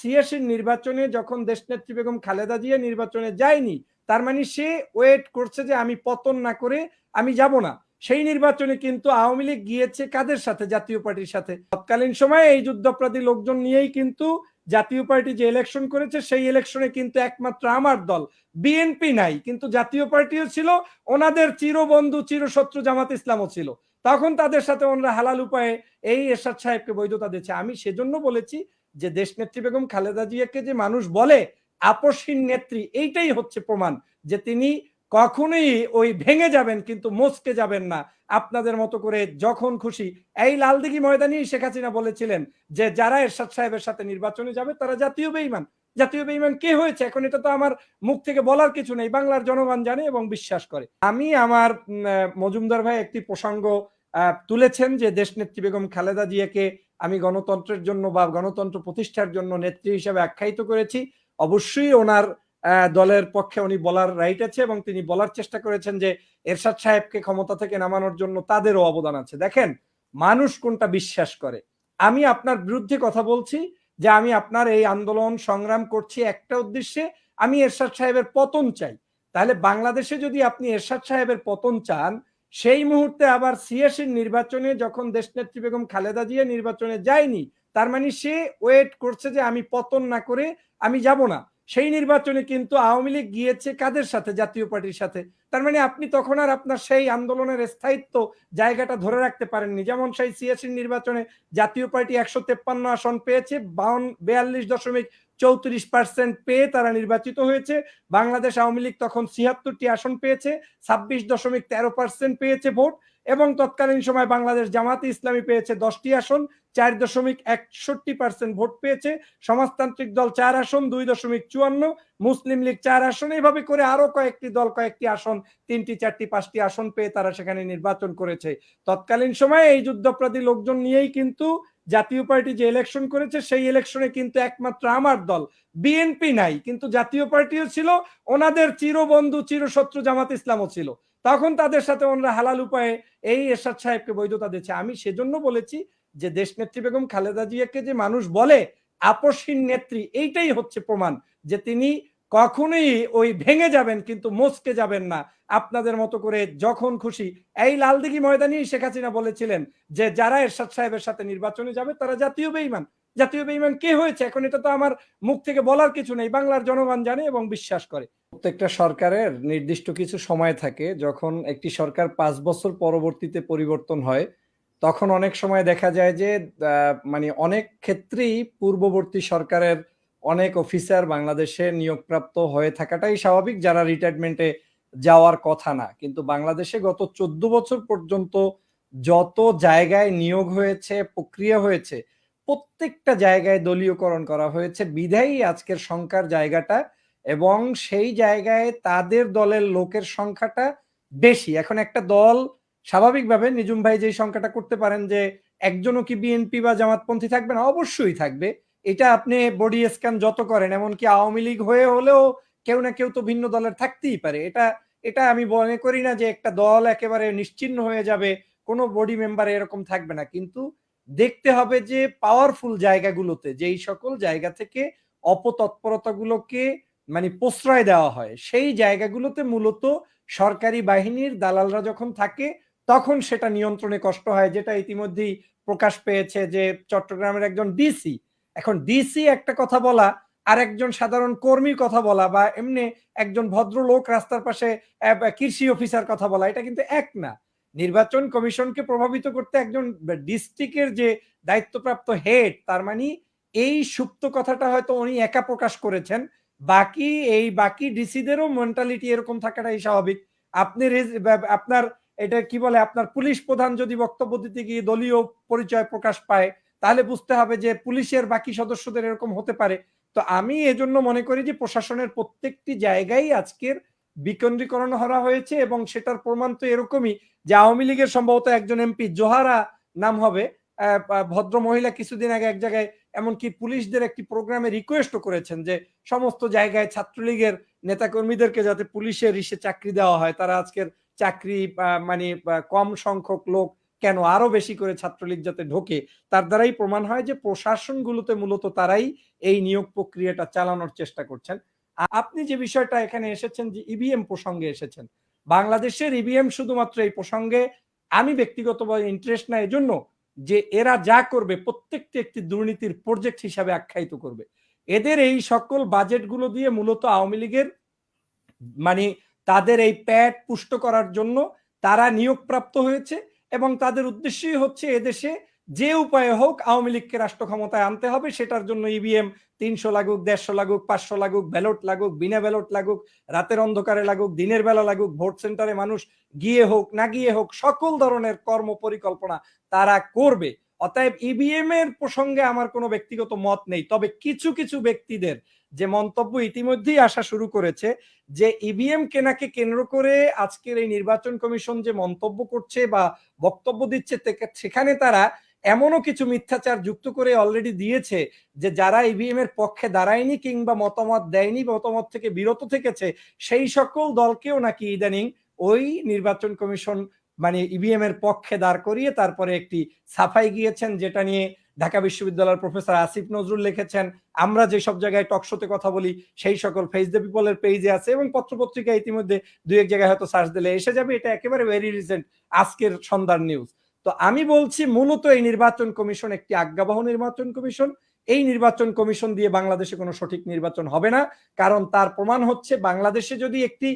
ছিয়াশির নির্বাচনে যখন দেশ দেশনেত্রী বেগম খালেদা জিয়া নির্বাচনে যায়নি, তার মানে সে ওয়েট করছে যে আমি পতন না করে আমি যাব না। সেই নির্বাচনে কিন্তু আওয়ামী লীগ গিয়েছে কাদের সাথে? জাতীয় পার্টির সাথে। তৎকালীন সময়ে এই যুদ্ধাপরাধী লোকজন নিয়েই কিন্তু জাতীয় পার্টি যে ইলেকশন করেছে, সেই ইলেকশনে কিন্তু একমাত্র আমার দল, বিএনপি নাই। কিন্তু জাতীয় পার্টিও ছিল, ওনাদের চিরবন্ধু, চিরশত্রু জামাত ইসলামও ছিল। তখন তাদের সাথে ওনারা হালাল উপায়ে এই এরশাদ সাহেবকে বৈধতা দিচ্ছে আমি সেজন্য বলেছি যে দেশনেত্রী বেগম খালেদা জিয়াকে যে মানুষ বলে, আপসহীন নেত্রী, এইটাই হচ্ছে প্রমাণ যে তিনি কখনোই ওই ভেঙে যাবেন কিন্তু মস্কে যাবেন না। আপনাদের মতো করে যখন খুশি। এই লালদিঘি ময়দানি শেখ হাসিনা বলেছিলেন যে, যারা এরশাদ সাহেবের সাথে নির্বাচনে যাবে, তারা জাতীয় বেইমান। জাতীয় বেইমান কে হয়েছে? এখন এটা তো আমার মুখ থেকে বলার কিছু নেই। বাংলার জনগণ জানে এবং বিশ্বাস করে। আমি আমার মজুমদার ভাই একটি প্রসঙ্গ তুলেছেন যে, দেশনেত্রী বেগম খালেদা জিয়াকে আমি গণতন্ত্রের জন্য বা গণতন্ত্র প্রতিষ্ঠার জন্য নেত্রী হিসেবে আখ্যায়িত করেছি। অবশ্যই ওনার দলের পক্ষে উনি বলার রাইট আছে এবং তিনি বলার চেষ্টা করেছেন যে এরশাদ সাহেবকে ক্ষমতা থেকে নামানোর জন্য তাদেরও অবদান আছে। দেখেন, মানুষ কোনটা বিশ্বাস করে? আমি আপনার বিরুদ্ধে কথা বলছি যে আমি আপনার এই আন্দোলন সংগ্রাম করছি একটা উদ্দেশ্যে, আমি এরশাদ সাহেবের পতন চাই। তাহলে বাংলাদেশে যদি আপনি এরশাদ সাহেবের পতন চান সেই মুহূর্তে আবার সিএসির নির্বাচনে যখন দেশ দেশনেত্রী বেগম খালেদা জিয়া নির্বাচনে যায়নি, তার মানে সে ওয়েট করছে যে আমি পতন না করে আমি যাব না। সেই নির্বাচনে কিন্তু আওয়ামী লীগ গিয়েছে কাদের সাথে? জাতীয় পার্টির সাথে। তার মানে আপনি তখন আর আপনার সেই আন্দোলনের স্থায়িত্ব জায়গাটা ধরে রাখতে পারেননি। যেমন সেই সিএসির নির্বাচনে জাতীয় পার্টি একশো তেপ্পান্ন আসন পেয়েছে, বাউন, বেয়াল্লিশ দশমিক চৌত্রিশ পার্সেন্ট পেয়ে তারা নির্বাচিত হয়েছে। বাংলাদেশ আওয়ামী লীগ তখন ছিয়াত্তরটি আসন পেয়েছে, ছাব্বিশ দশমিক তেরো পার্সেন্ট পেয়েছে ভোট এবং তৎকালীন সময় বাংলাদেশ জামাতে ইসলামী পেয়েছে দশটি আসন, চার দশমিক একষট্টি পার্সেন্ট ভোট পেয়েছে। সমাজতান্ত্রিক দল চার আসন, দুই দশমিক চুয়ান্ন, মুসলিম লীগ চার আসন। এইভাবে করে আরও কয়েকটি দল, কয়েকটি আসন, তিনটি, চারটি, পাঁচটি আসন পেয়ে তারা সেখানে নির্বাচন করেছে। তৎকালীন সময়ে এই যুদ্ধাপরাধী লোকজন নিয়েই কিন্তু জাতীয় পার্টি যে ইলেকশন করেছে, সেই ইলেকশনে কিন্তু একমাত্র আমার দল বিএনপি নাই। কিন্তু জাতীয় পার্টিও ছিল, ওনাদের চিরবন্ধু, চিরশত্রু জামাত ইসলামও ছিল। তখন তাদের সাথে ওনারা হালাল উপায়ে এই এরশাদ সাহেবকে বৈধতা দিচ্ছে আমি সেজন্য বলেছি যে দেশ নেত্রী বেগম খালেদা জিয়াকে যে মানুষ বলে আপসহীন নেত্রী, এইটাই হচ্ছে প্রমাণ যে তিনি কখনোই ওই ভেঙে যাবেন কিন্তু মস্কে যাবেন না। আপনাদের মতো করে যখন খুশি। এই লালদিঘি ময়দানি শেখ হাসিনা বলেছিলেন যে, যারা এরশাদ সাহেবের সাথে নির্বাচনে যাবে, তারা জাতীয় বেইমান। জাতীয় বেইমান কে হয়েছে? এখন এটা তো আমার মুখ থেকে বলার কিছু নেই। বাংলার জনগণ জানে এবং বিশ্বাস করে। প্রত্যেকটা সরকারের নির্দিষ্ট কিছু সময় থাকে। যখন একটি সরকার পাঁচ বছর পরবর্তীতে পরিবর্তন হয়, তখন অনেক সময় দেখা যায় যে মানে অনেক ক্ষেত্রেই পূর্ববর্তী সরকারের অনেক অফিসার বাংলাদেশে নিয়োগপ্রাপ্ত হয়ে থাকাটাই স্বাভাবিক, যারা রিটায়ারমেন্টে যাওয়ার কথা না। কিন্তু বাংলাদেশে গত চোদ্দ বছর পর্যন্ত যত জায়গায় নিয়োগ হয়েছে, প্রক্রিয়া হয়েছে, প্রত্যেকটা জায়গায় দলীয়করণ করা হয়েছে। বিধায়ী আজকের সংখ্যার জায়গাটা এবং সেই জায়গায় তাদের দলের লোকের সংখ্যাটা বেশি। এখন একটা দল স্বাভাবিকভাবে নিজুম ভাই যে সংখ্যাটা করতে পারেন যে একজনও কি বিএনপি বা জামাতপন্থী থাকবে না? অবশ্যই থাকবে। এটা আপনি বডি স্ক্যান যত করেন, এমনকি আওয়ামী লীগ হয়ে হলেও কেউ না কেউ তো ভিন্ন দলের থাকতেই পারে। এটা এটা আমি মনে করি না যে একটা দল একেবারে নিশ্চিহ্ন হয়ে যাবে, কোনো বডি মেম্বার এরকম থাকবে না। কিন্তু দেখতে হবে যে পাওয়ারফুল জায়গাগুলোতে, যেই সকল জায়গা থেকে অপতৎপরতাগুলোকে মানে প্রশ্রয় দেওয়া হয়, সেই জায়গাগুলোতে মূলত সরকারি বাহিনীর দালালরা যখন থাকে, তখন সেটা নিয়ন্ত্রণে কষ্ট হয়, যেটা ইতিমধ্যেই প্রকাশ পেয়েছে যে চট্টগ্রামের একজন ডিসি এখন ডিসি একটা কথা বলা, আর একজন সাধারণ কর্মীর কথা বলা, বা এমনি একজন ভদ্রলোক রাস্তার পাশে কৃষি অফিসার কথা বলা, এটা কিন্তু এক না। নির্বাচন কমিশনকে প্রভাবিত করতে একজন ডিস্ট্রিক্টের যে দায়িত্বপ্রাপ্ত হেড, তার মানে এই সুপ্ত কথাটা হয়তো উনি একা প্রকাশ করেছেন। বাকি এই বাকি ডিসিদেরও মেন্টালিটি এরকম থাকাটাই স্বাভাবিক। আপনি আপনার, এটা কি বলে, আপনার পুলিশ প্রধান যদি বক্তব্য দিতে গিয়ে দলীয় পরিচয় প্রকাশ পায় তাহলে বুঝতে হবে যে পুলিশের বাকি সদস্যদের এরকম হতে পারে। তো আমি এজন্য মনে করি যে প্রশাসনের প্রত্যেকটি জায়গায় আজকের বিকেন্দ্রীকরণ করা হয়েছে এবং সেটার প্রমাণ তো এরকমই যে আওয়ামী লীগের সম্ভবত একজন এমপি জোহারা নাম হবে ভদ্র মহিলা কিছুদিন আগে এক জায়গায় এমনকি পুলিশদের একটি প্রোগ্রামে রিকোয়েস্টও করেছেন যে সমস্ত জায়গায় ছাত্রলীগের নেতাকর্মীদেরকে যাতে পুলিশের ইসে চাকরি দেওয়া হয়। তারা আজকের চাকরি মানে কম সংখ্যক লোক কেন আরও বেশি করে ছাত্রলীগ যাতে ঢোকে, তার দ্বারাই প্রমাণ হয় যে প্রশাসনগুলোতে মূলত তারাই এই নিয়োগ প্রক্রিয়াটা চালানোর চেষ্টা করছেন। আপনি যে বিষয়টা এখানে এসেছেন যে ইভিএম প্রসঙ্গে এসেছেন, বাংলাদেশের ইভিএম শুধুমাত্র এই প্রসঙ্গে আমি ব্যক্তিগতভাবে ইন্টারেস্ট না, এজন্য যে এরা যা করবে, প্রত্যেকটি একটি দুর্নীতির প্রজেক্ট হিসাবে আখ্যায়িত করবে। এদের এই সকল বাজেটগুলো দিয়ে মূলত আওয়ামী লীগের মানে তাদের এই প্যাট পুষ্ট করার জন্য তারা নিয়োগপ্রাপ্ত হয়েছে। এবং তাদের উদ্দেশ্যই হচ্ছে এদেশে যে উপায়ে হোক আওয়ামী লীগকে রাষ্ট্র ক্ষমতায় আনতে হবে, সেটার জন্য ইভিএম তিনশো লাগুক, দেড়শো লাগুক, পাঁচশো লাগুক ব্যালট লাগুক, বিনা ব্যালট লাগুক, রাতের অন্ধকারে লাগুক, দিনের বেলা লাগুক, ভোট সেন্টারে মানুষ গিয়ে হোক, না গিয়ে হোক, সকল ধরনের কর্ম পরিকল্পনা তারা করবে। অতএব ইভিএম এর প্রসঙ্গে আমার কোনো ব্যক্তিগত মত নেই, তবে কিছু কিছু ব্যক্তিদের যে মন্তব্য ইতিমধ্যেই আসা শুরু করেছে যে ইভিএম কেনাকে কেন্দ্র করে আজকের এই নির্বাচন কমিশন যে মন্তব্য করছে বা বক্তব্য দিচ্ছে সেখানে তারা এমনও কিছু মিথ্যাচার যুক্ত করে অলরেডি দিয়েছে যে যারা ইভিএম এর পক্ষে দাঁড়ায়নি কিংবা মতামত দেয়নি, মতামত থেকে বিরত থেকেছে, সেই সকল দলকেও নাকি ইদানিং ওই নির্বাচন কমিশন মানে ইভিএম এর পক্ষে দাঁড় করিয়ে তারপরে একটি সাফাই গিয়েছেন, যেটা নিয়ে ঢাকা বিশ্ববিদ্যালয়ের প্রফেসর আসিফ নজরুল লিখেছেন, আমরা যে সব জায়গায় টকশোতে কথা বলি, সেই সকল ফেস দ্য পিপলের পেজে আছে এবং পত্রপত্রিকা ইতিমধ্যে দুই এক জায়গায় হয়তো সার্চ দিলে এসে যাবে। এটা একেবারে ভেরি রিসেন্ট আজকের সন্ধ্যার নিউজ তো আমি বলছি, মূলত এই নির্বাচন কমিশন একটি আজ্ঞাবহ নির্বাচন কমিশন। এই নির্বাচন কমিশন দিয়ে বাংলাদেশে কোনো সঠিক নির্বাচন হবে না। কারণ তার প্রমাণ হচ্ছে, বাংলাদেশে যদি একটি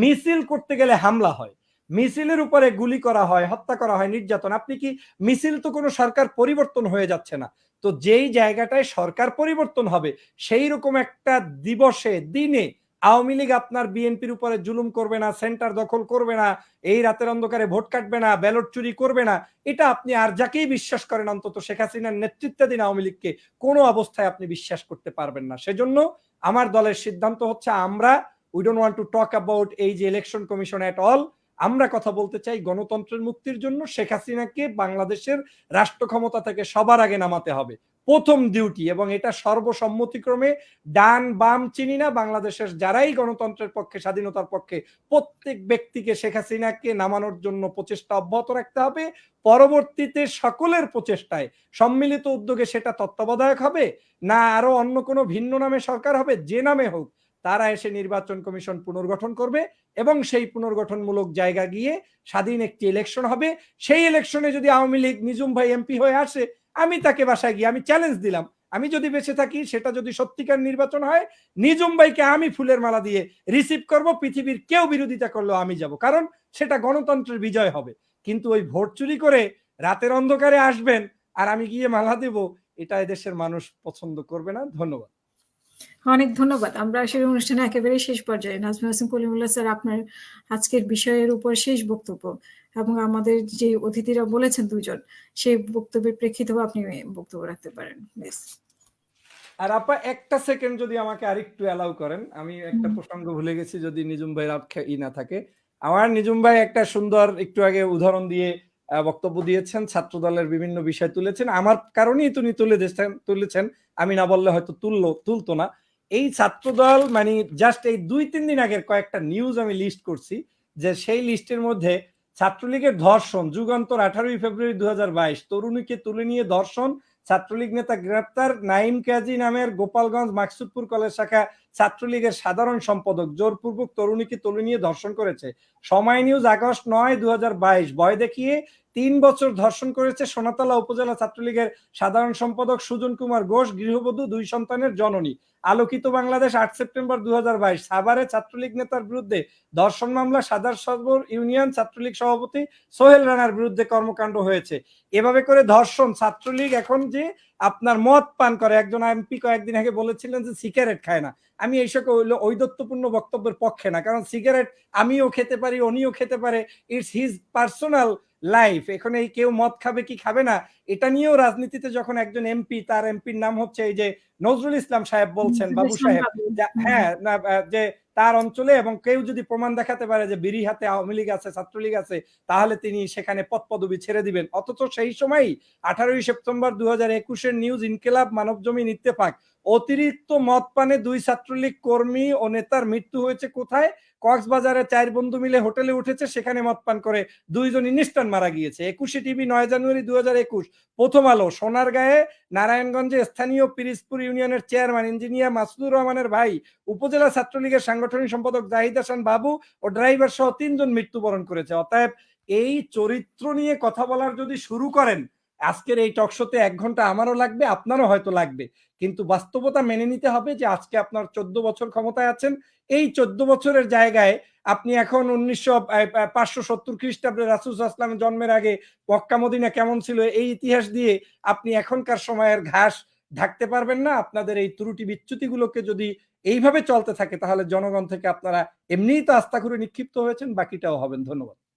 মিছিল করতে গেলে হামলা হয় মিছিলের উপরে গুলি করা হয়, হত্যা করা হয়, নির্যাতন। আপনি কি মিছিল তো কোনো সরকার পরিবর্তন হয়ে যাচ্ছে না। তো যেই জায়গাটায় সরকার পরিবর্তন হবে সেই রকম একটা দিবসে, দিনে আওয়ামী লীগ আপনার বিএনপির উপরে জুলুম করবে না, সেন্টার দখল করবে না, এই রাতের অন্ধকারে ভোট কাটবে না, ব্যালট চুরি করবে না, এটা আপনি আর যাকেই বিশ্বাস করেন অন্তত শেখ হাসিনার নেতৃত্বাধীন আওয়ামী লীগকে কোনো অবস্থায় আপনি বিশ্বাস করতে পারবেন না। সেজন্য আমার দলের সিদ্ধান্ত হচ্ছে আমরা we don't want to talk about এই যে ইলেকশন কমিশন এট অল আমরা কথা বলতে চাই গণতন্ত্রের মুক্তির জন্য শেখ হাসিনাকে বাংলাদেশের রাষ্ট্র ক্ষমতা থেকে সবার আগে নামাতে হবে। প্রথম ডিউটি এবং এটা সর্বসম্মতিক্রমে ডান বাম চিনি না, বাংলাদেশের যারাই গণতন্ত্রের পক্ষে, স্বাধীনতার পক্ষে, প্রত্যেক ব্যক্তিকে শেখ হাসিনাকে নামানোর জন্য প্রচেষ্টা অব্যাহত রাখতে হবে। পরবর্তীতে সকলের প্রচেষ্টায় সম্মিলিত উদ্যোগে সেটা তত্ত্বাবধায়ক হবে না আরও অন্য কোনো ভিন্ন নামে সরকার হবে, যে নামে হোক। তারা এসে নির্বাচন কমিশন পুনর্গঠন করবে এবং সেই পুনর্গঠনমূলক জায়গা গিয়ে স্বাধীন একটি ইলেকশন হবে। সেই ইলেকশনে যদি আওয়ামী লীগ নিজুম ভাই এমপি হয়ে আসে, আমি তাকে বাসায় গিয়ে আমি চ্যালেঞ্জ দিলাম। আমি যদি বেঁচে থাকি, সেটা যদি সত্যিকার নির্বাচন হয় নিজুম ভাইকে আমি ফুলের মালা দিয়ে রিসিভ করব, পৃথিবীর কেউ বিরোধিতা করলেও আমি যাব। কারণ সেটা গণতন্ত্রের বিজয় হবে। কিন্তু ওই ভোট চুরি করে রাতের অন্ধকারে আসবেন আর আমি গিয়ে মালা দেব, এটা এদেশের মানুষ পছন্দ করবে না। ধন্যবাদ। অনেক ধন্যবাদ। আমরা আসলে অনুষ্ঠানে একেবারে শেষ পর্যায়ে। নাজমুল হাসান কলিমুল্লাহ স্যার আপনার আজকের বিষয়ের উপর শেষ বক্তব্য এবং আমাদের যে অতিথিরা বলেছেন দুজন সেই বক্তব্যের প্রেক্ষিতেও আপনি বক্তব্য রাখতে পারেন। আর আপা একটা সেকেন্ড যদি আমাকে আরেকটু অ্যালাউ করেন। আমি একটা প্রসঙ্গ ভুলে গেছি যদি নিজুম আপ- ই না থাকে। আমার নিজুম ভাই একটা সুন্দর একটু আগে উদাহরণ দিয়ে বক্তব্য দিয়েছেন। ছাত্র দলের বিভিন্ন বিষয় তুলেছেন। আমার কারণেই তিনি তুলে তুলেছেন। আমি না বললে হয়তো তুললো তুলতো না। এই ছাত্র দল মানে জাস্ট এই দুই, তিন দিন আগের কয়েকটা নিউজ আমি লিস্ট করছি, যে সেই লিস্টের মধ্যে ছাত্রলীগের ধর্ষণ, যুগান্তর আঠারোই ফেব্রুয়ারি দু হাজার বাইশ, তরুণীকে তুলে নিয়ে ধর্ষণ, ছাত্রলীগ নেতা গ্রেপ্তার, নাইম কাজী নামের গোপালগঞ্জ মাকসুদপুর কলেজ শাখা ছাত্রলীগের সাধারণ সম্পাদক, জোরপূর্বক তরুণীকে তুলে নিয়ে ধর্ষণ করেছে। সময় নিউজ আগস্ট নয় দু ভয় দেখিয়ে তিন বছর ধর্ষণ করেছে সোনাতলা উপজেলা ছাত্রলীগের সাধারণ সম্পাদক সুজন কুমার ঘোষ, গৃহবধূ দুই সন্তানের জননী। আলোকিত বাংলাদেশ আট সেপ্টেম্বর দুই হাজার বাইশ। সাভারে ছাত্রলীগ নেতার বিরুদ্ধে ধর্ষণ মামলা সাদার সদর ইউনিয়ন ছাত্রলীগ সভাপতি সোহেল রানার বিরুদ্ধে কর্মকাণ্ড হয়েছে। এভাবে করে ধর্ষণ, ছাত্রলীগ এখন যে আপনার মদ পান করে। একজন এমপি কয়েকদিন আগে বলেছিলেন যে সিগারেট খায় না। আমি এই সকল ঔদত্যপূর্ণ বক্তব্যের পক্ষে না কারণ সিগারেট আমিও খেতে পারি উনিও খেতে পারে। ইটস হিজ পার্সোনাল লাইফ এখন এই কেউ মদ খাবে কি খাবে না এটা নিয়েও রাজনীতিতে যখন একজন এমপি তার এমপির নাম হচ্ছে এই যে নজরুল ইসলাম সাহেব বলছেন বাবু সাহেব। হ্যাঁ যে তার অঞ্চলে এবং কেউ যদি প্রমাণ দেখাতে পারে যে বিড়ি হাতে আওয়ামী লীগ আছে, ছাত্রলীগ আছে, তাহলে তিনি সেখানে পদ পদবি ছেড়ে দিবেন। অথচ সেই সময়ই আঠারোই সেপ্টেম্বর দু হাজার একুশের নিউজ ইনকেলাব মানবজমিন ইত্তেফাক। অতিরিক্ত মদ পানে দুই ছাত্রলীগ কর্মী ও নেতার মৃত্যু হয়েছে কোথায়? কক্সবাজারে চার বন্ধু মিলে হোটেলে উঠেছে, সেখানে মদ পান করে দুইজন ইনস্টান মারা গিয়েছে। একুশে টিভি নয় জানুয়ারি দু একুশ, প্রথম আলো সোনার গায়ে নারায়ণগঞ্জে স্থানীয় পিরিজপুর ইউনিয়নের চেয়ারম্যান ইঞ্জিনিয়ার মাসুদুর রহমানের ভাই, উপজেলা ছাত্রলীগের সাংগঠনিক সম্পাদক জাহিদ হাসান বাবু ও ড্রাইভার সহ তিনজন মৃত্যুবরণ করেছে। অতএব এই চরিত্র নিয়ে কথা বলার যদি শুরু করেন, আজকের এই টকশোতে এক ঘণ্টা আমারও লাগবে, আপনারও হয়তো লাগবে। কিন্তু বাস্তবতা মেনে নিতে হবে যে আজকে আপনার চোদ্দ বছর ক্ষমতায় আছেন। এই চোদ্দ বছরের জায়গায় আপনি এখন উনিশশো পাঁচশো সত্তর খ্রিস্টাব্দে রাসুল আসলামের জন্মের আগে মক্কা মদিনা কেমন ছিল, এই ইতিহাস দিয়ে আপনি এখনকার সময়ের ঘাস ঢাকতে পারবেন না। আপনাদের এই ত্রুটি বিচ্যুতিগুলোকে যদি এইভাবে চলতে থাকে, তাহলে জনগণ থেকে আপনারা এমনিই তো আস্থা করে নিক্ষিপ্ত হয়েছেন, বাকিটাও হবেন। ধন্যবাদ।